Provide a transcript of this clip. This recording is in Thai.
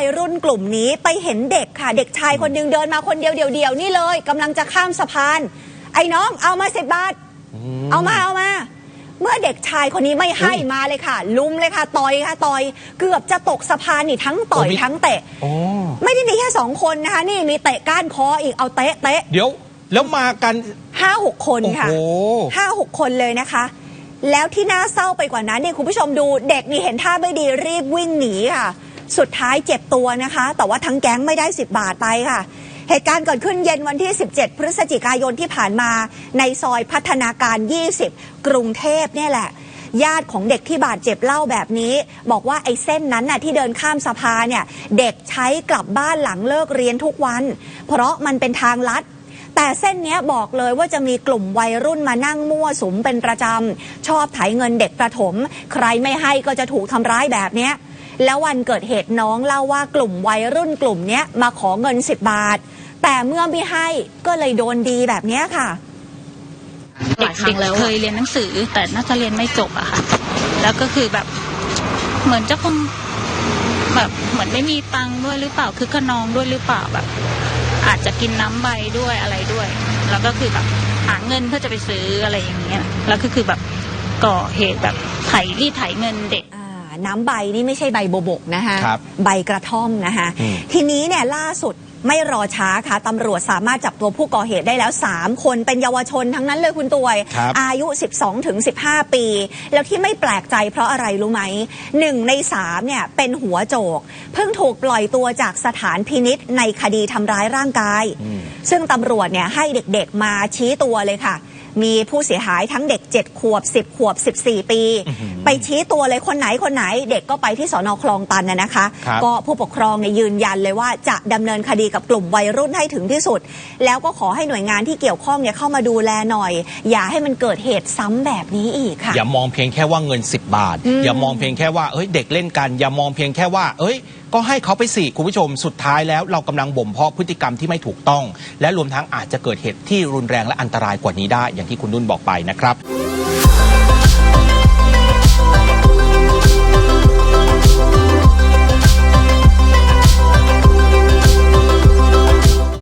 วัยรุ่นกลุ่มนี้ไปเห็นเด็กค่ะ เด็กชายคนหนึงเดินมาคนเดียวเดียวๆนี่เลยกำลังจะข้ามสะพาน ไอ้น้องเอามาสิบบาท เอามาเอามา เมื่อเด็กชายคนนี้ไม่ให้มาเลยค่ะ ลุมเลยค่ะต่อยค่ะต่อย เกือบจะตกสะพานนี่ทั้งต่อยโอ้มี ทั้งเตะ โอ้ไม่ได้มีแค่สองคนนะคะ นี่มีเตะก้านคออีกเอาเตะเตะเดี๋ยวแล้วมากัน ห้าหกคนค่ะโอ้โห ห้าหกคนเลยนะคะ แล้วที่น่าเศร้าไปกว่านั้นเนี่ยคุณผู้ชมดูเด็กนี่เห็นท่าไม่ดีรีบวิ่งหนีค่ะ สุดท้ายเจ็บตัวนะคะ แต่ว่าทั้งแก๊งไม่ได้ 10 บาทไปค่ะ เหตุการณ์เกิดขึ้นเย็นวันที่ 17 พฤศจิกายนที่ผ่านมา ในซอยพัฒนาการ 20 กรุงเทพเนี่ยแหละญาติของเด็กที่บาดเจ็บเล่าแบบนี้ บอกว่าไอ้เส้นนั้นน่ะที่เดินข้ามสะพานเนี่ยเด็กใช้กลับบ้านหลังเลิกเรียนทุกวัน เพราะมันเป็นทางลัด แต่เส้นนี้บอกเลยว่าจะมีกลุ่มวัยรุ่นมานั่งมั่วสุมเป็นประจำ ชอบไถเงินเด็กประถม ใครไม่ให้ก็จะถูกทำร้ายแบบเนี้ย แล้ววันเกิดเหตุน้องเล่าว่ากลุ่มวัยรุ่นกลุ่มเนี้ยมาขอเงิน 10 บาท แต่เมื่อไม่ให้ก็เลยโดนดีแบบเนี้ยค่ะเด็กเด็กเคยเรียนหนังสือ แต่น่าจะเรียนไม่จบอะค่ะ แล้วก็คือแบบเหมือนจะคงแบบเหมือนไม่มีตังค์ด้วยหรือเปล่าคือขนองด้วยหรือเปล่าแบบ อาจจะกินน้ำใบด้วยอะไรด้วย แล้วก็คือแบบหาเงินเพื่อจะไปซื้ออะไรอย่างเงี้ยแล้วก็คือแบบก่อเหตุแบบไถรีดไถเงินเด็กอ่า น้ำใบนี่ไม่ใช่ใบโบวบกนะคะครับใบกระท่อมนะคะอืม ทีนี้เนี่ยล่าสุดไม่รอช้าค่ะตำรวจสามารถจับตัวผู้ก่อเหตุได้แล้ว 3 คนเป็นเยาวชนทั้งนั้นเลยคุณตวย ครับ อายุ 12ถึง15 ปี แล้วที่ไม่แปลกใจเพราะอะไรรู้ไหมหนึ่งในสามเนี่ยเป็นหัวโจก เพิ่งถูกปล่อยตัวจากสถานพินิษในคดีทำร้ายร่างกายอืมซึ่งตำรวจเนี่ยให้เด็กๆมาชี้ตัวเลยค่ะ มีผู้เสียหายทั้งเด็ก 7 ขวบ 10 ขวบ 14 ปีอื้อหือไปชี้ตัวเลยคนไหนคนไหน เด็กก็ไปที่สอนอคลองตันนะนะคะครับก็ผู้ปกครองเนี่ยยืนยันเลยว่าจะดำเนินคดีกับกลุ่มวัยรุ่นให้ถึงที่สุด แล้วก็ขอให้หน่วยงานที่เกี่ยวข้องเนี่ยเข้ามาดูแลหน่อย อย่าให้มันเกิดเหตุซ้ำแบบนี้อีกค่ะอย่ามองเพียงแค่ว่าเงิน 10 บาทอืมอย่ามองเพียงแค่ว่าเอ้ยเด็กเล่นกัน อย่ามองเพียงแค่ว่า เอ้ย ก็ให้เขาไปสิคุณผู้ชมสุดท้ายแล้วเรากำลังบ่มเพาะพฤติกรรมที่ไม่ถูกต้อง และรวมทั้งอาจจะเกิดเหตุที่รุนแรงและอันตรายกว่านี้ได้ อย่างที่คุณนุ่นบอกไปนะครับ